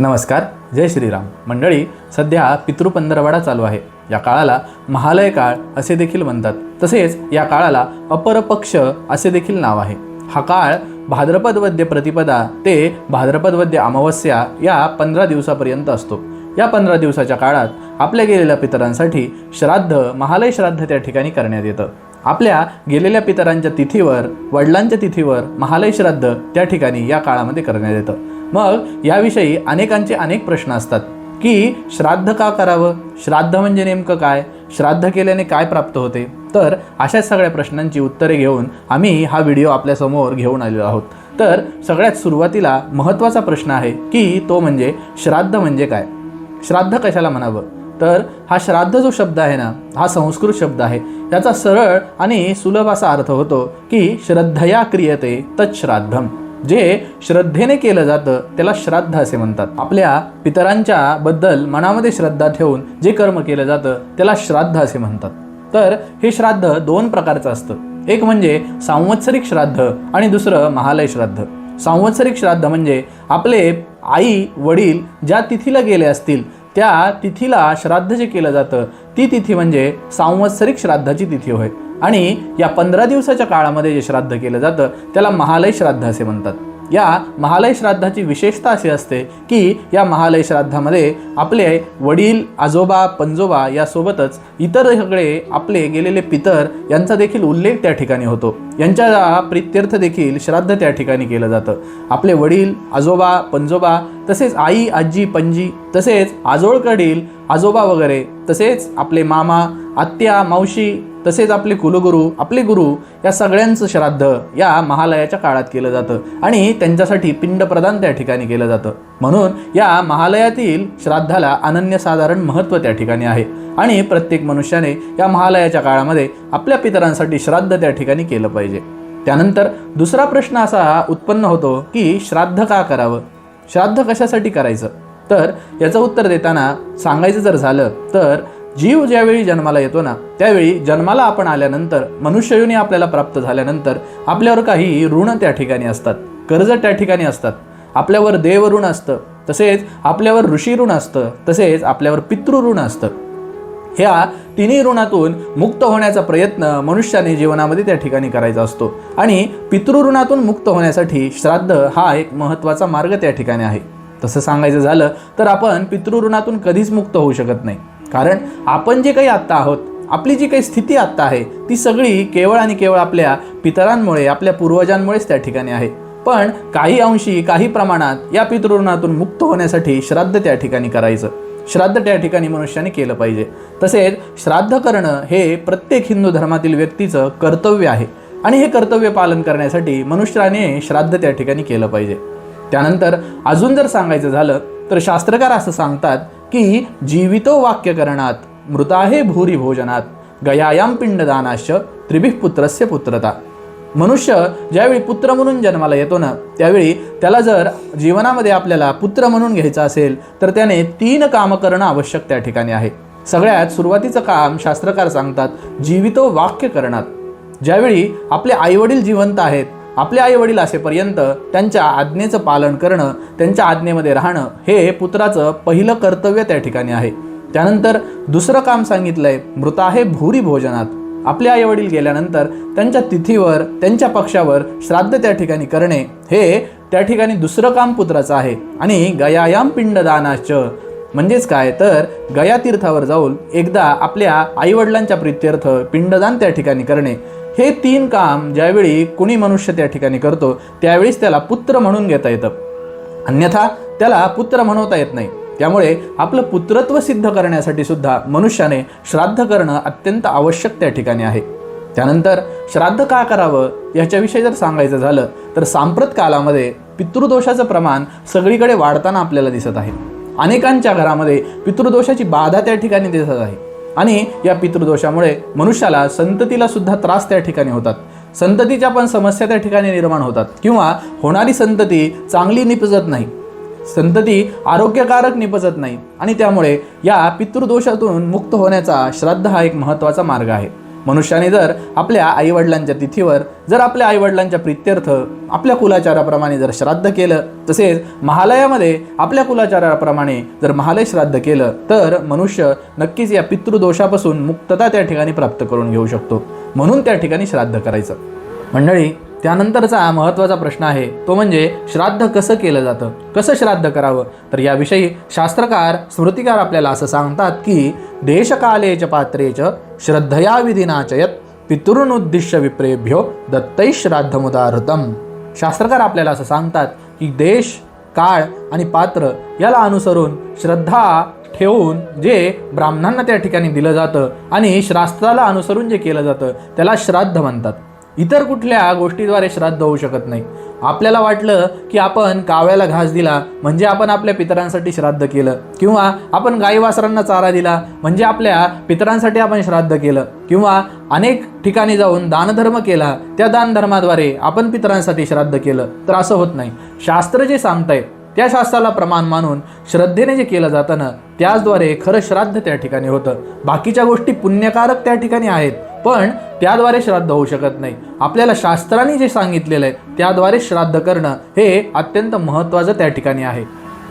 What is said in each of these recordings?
नमस्कार जय श्रीराम. मंडळी सध्या पितृपंधरवाडा चालू आहे. या काळाला महालय काळ असे देखील म्हणतात. तसेच या काळाला अपरपक्ष असे देखील नाव आहे. हा काळ भाद्रपद वद्य प्रतिपदा ते भाद्रपद वद्य अमावस्या या पंधरा दिवसापर्यंत असतो. या पंधरा दिवसाच्या काळात आपल्या गेलेल्या पितरांसाठी श्राद्ध महालय श्राद्ध त्या ठिकाणी करण्यात येतं. आपल्या गेलेल्या पितरांच्या तिथीवर वडिलांच्या तिथीवर महालय श्राद्ध त्या ठिकाणी या काळामध्ये करण्यात येतं. मग याविषयी अनेकांचे अनेक प्रश्न असतात की श्राद्ध का करावं? श्राद्ध म्हणजे नेमकं काय? श्राद्ध केल्याने काय प्राप्त होते? तर अशाच सगळ्या प्रश्नांची उत्तरे घेऊन आम्ही हा व्हिडिओ आपल्यासमोर घेऊन आलेलो आहोत. तर सगळ्यात सुरुवातीला महत्त्वाचा प्रश्न आहे की तो म्हणजे श्राद्ध म्हणजे काय? श्राद्ध कशाला म्हणावं? तर हा श्राद्ध जो शब्द आहे ना हा संस्कृत शब्द आहे. याचा सरळ आणि सुलभ असा अर्थ होतो की श्रद्धया क्रियते तच्छ्राद्धम जे श्रद्धेने केलं जातं त्याला श्राद्ध असे म्हणतात. आपल्या पितरांच्या बद्दल मनामध्ये श्रद्धा ठेवून जे कर्म केलं जातं त्याला श्राद्ध असे म्हणतात. तर हे श्राद्ध दोन प्रकारचं असतं. एक म्हणजे सांवत्सरिक श्राद्ध आणि दुसरं महालय श्राद्ध. सांवत्सरिक श्राद्ध म्हणजे आपले आई वडील ज्या तिथीला गेले असतील त्या तिथीला श्राद्ध जे केलं जातं ती तिथी म्हणजे सांवत्सरिक श्राद्धाची तिथी होय. आणि या पंधरा दिवसाच्या काळामध्ये जे श्राद्ध केलं जातं त्याला महालय श्राद्ध असे म्हणतात. या महालय श्राद्धाची विशेषता अशी असते की या महालय श्राद्धामध्ये आपले वडील आजोबा पंजोबा यासोबतच इतर सगळे आपले गेलेले पितर यांचा देखील उल्लेख त्या ठिकाणी होतो. यांच्या प्रित्यर्थ देखील श्राद्ध त्या ठिकाणी केलं जातं. आपले वडील आजोबा पंजोबा तसेच आई आजी पंजी तसेच आजोळकडील आजोबा वगैरे तसेच आपले मामा आत्या मावशी तसेच आपले कुलगुरू आपले गुरु या सगळ्यांचं श्राद्ध या महालयाच्या काळात केलं जातं आणि त्यांच्यासाठी पिंडप्रदान त्या ठिकाणी केलं जातं. म्हणून या महालयातील श्राद्धाला अनन्यसाधारण महत्त्व त्या ठिकाणी आहे आणि प्रत्येक मनुष्याने या महालयाच्या काळामध्ये आपल्या पितरांसाठी श्राद्ध त्या ठिकाणी केलं पाहिजे. त्यानंतर दुसरा प्रश्न असा उत्पन्न होतो की श्राद्ध का करावं? श्राद्ध कशासाठी करायचं? तर याचं उत्तर देताना सांगायचं जर झालं तर जीव ज्यावेळी जन्माला येतो ना त्यावेळी जन्माला आपण आल्यानंतर मनुष्ययोनी आपल्याला प्राप्त झाल्यानंतर आपल्यावर काही ऋण त्या ठिकाणी असतात कर्ज त्या ठिकाणी असतात. आपल्यावर देव ऋण असतं तसेच आपल्यावर ऋषी ऋण असतं तसेच आपल्यावर पितृ ऋण असतं. ह्या तिन्ही ऋणातून मुक्त होण्याचा प्रयत्न मनुष्याने जीवनामध्ये त्या ठिकाणी करायचा असतो. आणि पितृऋणातून मुक्त होण्यासाठी श्राद्ध हा एक महत्त्वाचा मार्ग त्या ठिकाणी आहे. तसं सांगायचं झालं तर आपण पितृऋणातून कधीच मुक्त होऊ शकत नाही. कारण आपण जे काही आत्ता आहोत आपली जी काही स्थिती आत्ता आहे ती सगळी केवळ आणि केवळ आपल्या पितरांमुळे आपल्या पूर्वजांमुळेच त्या ठिकाणी आहे. पण काही अंशी काही प्रमाणात या पितृणातून मुक्त होण्यासाठी श्राद्ध त्या ठिकाणी करायचं. श्राद्ध त्या ठिकाणी मनुष्याने केलं पाहिजे. तसेच श्राद्ध करणं हे प्रत्येक हिंदू धर्मातील व्यक्तीचं कर्तव्य आहे. आणि हे कर्तव्य पालन करण्यासाठी मनुष्याने श्राद्ध त्या ठिकाणी केलं पाहिजे. त्यानंतर अजून जर सांगायचं झालं तर शास्त्रकार असं सांगतात की जीवितो वाक्यकरणात मृताहे भूरी भोजनात गयायाम पिंडदानाश्च त्रिभिः पुत्रस्य पुत्रता। मनुष्य ज्यावेळी पुत्र म्हणून जन्माला येतो ना त्यावेळी त्याला जर जीवनामध्ये आपल्याला पुत्र म्हणून घ्यायचं असेल तर त्याने तीन कामं करणं आवश्यक त्या ठिकाणी आहे. सगळ्यात सुरुवातीचं काम शास्त्रकार सांगतात जीवितो वाक्य करणात ज्यावेळी आपले आईवडील जिवंत आहेत आपले आईवडील असेपर्यंत त्यांच्या आज्ञेचं पालन करणं त्यांच्या आज्ञेमध्ये राहणं हे पुत्राचं पहिलं कर्तव्य त्या ठिकाणी आहे. त्यानंतर दुसरं काम सांगितलंय मृताहे भूरी भोजनात. आपले आईवडील गेल्यानंतर त्यांच्या तिथीवर त्यांच्या पक्षावर श्राद्ध त्या ठिकाणी करणे हे त्या ठिकाणी दुसरं काम पुत्राचं आहे. आणि गयायाम पिंडदानाच म्हणजेच काय? तर गया तीर्थावर जाऊन एकदा आपल्या आईवडिलांच्या प्रित्यर्थ पिंडदान त्या ठिकाणी करणे. हे तीन काम ज्यावेळी कुणी मनुष्य त्या ठिकाणी करतो त्यावेळीच त्याला पुत्र म्हणून घेता येतं. अन्यथा त्याला पुत्र म्हणवता येत नाही. त्यामुळे आपलं पुत्रत्व सिद्ध करण्यासाठी सुद्धा मनुष्याने श्राद्ध करणं अत्यंत आवश्यक त्या ठिकाणी आहे. त्यानंतर श्राद्ध का करावं याच्याविषयी जर सांगायचं झालं तर सांप्रत कालामध्ये पितृदोषाचं प्रमाण सगळीकडे वाढताना आपल्याला दिसत आहे. अनेकांच्या घरामध्ये पितृदोषाची बाधा त्या ठिकाणी दिसत आहे. आणि या पितृदोषामुळे मनुष्याला संततीला सुद्धा त्रास त्या ठिकाणी होतात. संततीच्या पण समस्या त्या ठिकाणी निर्माण होतात. किंवा होणारी संतती चांगली निपजत नाही. संतती आरोग्यकारक निपजत नाही. आणि त्यामुळे या पितृदोषातून मुक्त होण्याचा श्राद्ध हा एक महत्त्वाचा मार्ग आहे. मनुष्याने जर आपल्या आईवडिलांच्या तिथीवर जर आपल्या आईवडिलांच्या प्रित्यर्थ आपल्या कुलाचाराप्रमाणे जर श्राद्ध केलं तसेच महालयामध्ये आपल्या कुलाचाराप्रमाणे जर महालय श्राद्ध केलं तर मनुष्य नक्कीच या पितृदोषापासून मुक्तता त्या ठिकाणी प्राप्त करून घेऊ शकतो. म्हणून त्या ठिकाणी श्राद्ध करायचं. मंडळी त्यानंतरचा महत्त्वाचा प्रश्न आहे. तो म्हणजे श्राद्ध कसं केलं जातं? कसं श्राद्ध करावं? तर याविषयी शास्त्रकार स्मृतिकार आपल्याला असं सांगतात की देशकाले च पात्रे च श्रद्धया विधिना च पितृनुद्दिश्य विप्रेभ्यो दत्तै श्राद्धमुदाहृतम. शास्त्रकार आपल्याला असं सांगतात की देश काळ आणि पात्र याला अनुसरून श्रद्धा ठेवून जे ब्राह्मणांना त्या ठिकाणी दिलं जातं आणि शास्त्राला अनुसरून जे केलं जातं त्याला श्राद्ध म्हणतात. इतर कुठल्या गोष्टीद्वारे श्राद्ध होऊ शकत नाही. आपल्याला वाटलं की आपण कावळ्याला घास दिला म्हणजे आपण आपल्या पितरांसाठी श्राद्ध केलं किंवा आपण गाई वासरांना चारा दिला म्हणजे आपल्या पितरांसाठी आपण श्राद्ध केलं किंवा अनेक ठिकाणी जाऊन दानधर्म केला त्या दानधर्माद्वारे आपण पितरांसाठी श्राद्ध केलं तर असं होत नाही. शास्त्र जे सांगतंय त्या शास्त्राला प्रमाण मानून श्रद्धेने जे केलं जातं ना त्याचद्वारे खरं श्राद्ध त्या ठिकाणी होतं. बाकीच्या गोष्टी पुण्यकारक त्या ठिकाणी आहेत. पण त्याद्वारे श्राद्ध होऊ शकत नाही. आपल्याला शास्त्राने जे सांगितलेलं आहे त्याद्वारे श्राद्ध करणं हे अत्यंत महत्त्वाचं त्या ठिकाणी आहे.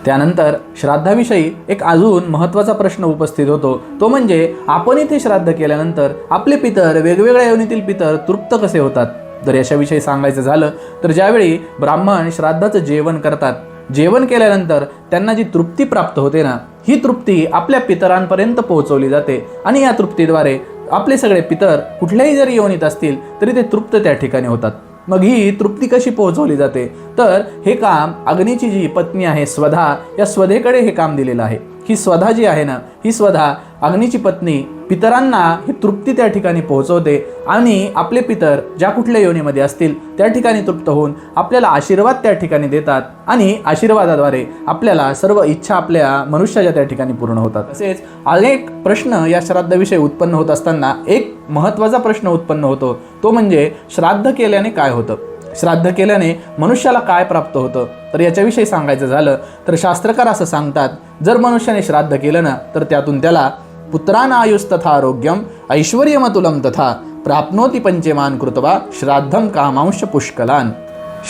त्यानंतर श्राद्धाविषयी एक अजून महत्त्वाचा प्रश्न उपस्थित होतो. तो म्हणजे आपण इथे श्राद्ध केल्यानंतर आपले पितर वेगवेगळ्या योनीतील पितर तृप्त कसे होतात? जर याच्याविषयी सांगायचं झालं तर ज्यावेळी ब्राह्मण श्राद्धाचं जेवण करतात जेवण केल्यानंतर त्यांना जी तृप्ती प्राप्त होते ना ही तृप्ती आपल्या पितरांपर्यंत पोहोचवली जाते. आणि या तृप्तीद्वारे आपले सगळे पितर कुठल्याही जरी योनीत असतील तरी ते तृप्त त्या ठिकाणी होतात. मग ही तृप्ती कशी पोहोचवली जाते? तर हे काम अग्नीची जी पत्नी आहे स्वधा या स्वधेकडे हे काम दिलेलं आहे. ही स्वधा जी आहे ना ही स्वधा अग्नीची पत्नी पितरांना ही तृप्ती त्या ठिकाणी पोहोचवते आणि आपले पितर ज्या कुठल्या योनीमध्ये असतील त्या ठिकाणी तृप्त होऊन आपल्याला आशीर्वाद त्या ठिकाणी देतात आणि आशीर्वादाद्वारे आपल्याला सर्व इच्छा आपल्या मनुष्याच्या त्या ठिकाणी पूर्ण होतात. तसेच अनेक प्रश्न या श्राद्धाविषयी उत्पन्न होत असताना एक महत्त्वाचा प्रश्न उत्पन्न होतो तो म्हणजे श्राद्ध केल्याने काय होतं? श्राद्ध केल्याने मनुष्याला काय प्राप्त होतं? तर याच्याविषयी सांगायचं झालं तर शास्त्रकार असं सांगतात जर मनुष्याने श्राद्ध केलं ना तर त्यातून त्याला पुत्रानायुस्तथा आरोग्यम ऐश्वर्यमतुलम तथा प्राप्नोती पंचमान कृतवा श्राद्धम कामांश पुष्कलान.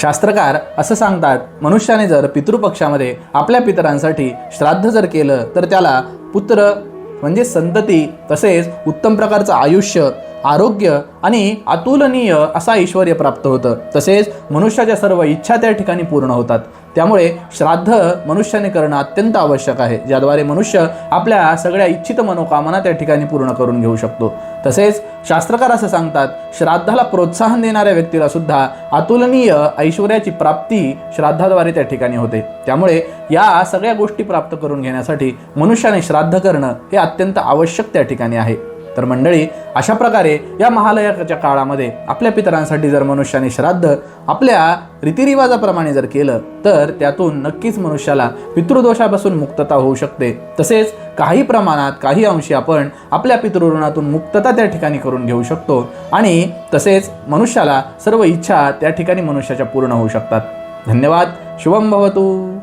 शास्त्रकार असं सांगतात मनुष्याने जर पितृपक्षामध्ये आपल्या पितरांसाठी श्राद्ध जर केलं तर त्याला पुत्र म्हणजे संतती तसेच उत्तम प्रकारचं आयुष्य आरोग्य आणि अतुलनीय असा ऐश्वर प्राप्त होतं. तसेच मनुष्याच्या सर्व इच्छा त्या ठिकाणी पूर्ण होतात. त्यामुळे श्राद्ध मनुष्याने करणं अत्यंत आवश्यक आहे ज्याद्वारे मनुष्य आपल्या सगळ्या इच्छित मनोकामना त्या ठिकाणी पूर्ण करून घेऊ शकतो. तसेच शास्त्रकार असं सांगतात श्राद्धाला प्रोत्साहन देणाऱ्या व्यक्तीला सुद्धा अतुलनीय ऐश्वर्याची प्राप्ती श्राद्धाद्वारे त्या ठिकाणी होते. त्यामुळे या सगळ्या गोष्टी प्राप्त करून घेण्यासाठी मनुष्याने श्राद्ध करणं हे अत्यंत आवश्यक त्या ठिकाणी आहे. तर मंडळी अशा प्रकारे या महालयाच्या काळामध्ये आपल्या पितरांसाठी जर मनुष्याने श्राद्ध आपल्या रीतिरिवाजाप्रमाणे जर केलं तर त्यातून नक्कीच मनुष्याला पितृदोषापासून मुक्तता होऊ शकते. तसेच काही प्रमाणात काही अंशी आपण आपल्या पितृऋणातून मुक्तता त्या ठिकाणी करून घेऊ शकतो आणि तसेच मनुष्याला सर्व इच्छा त्या ठिकाणी मनुष्याच्या पूर्ण होऊ शकतात. धन्यवाद. शुभम भवतू.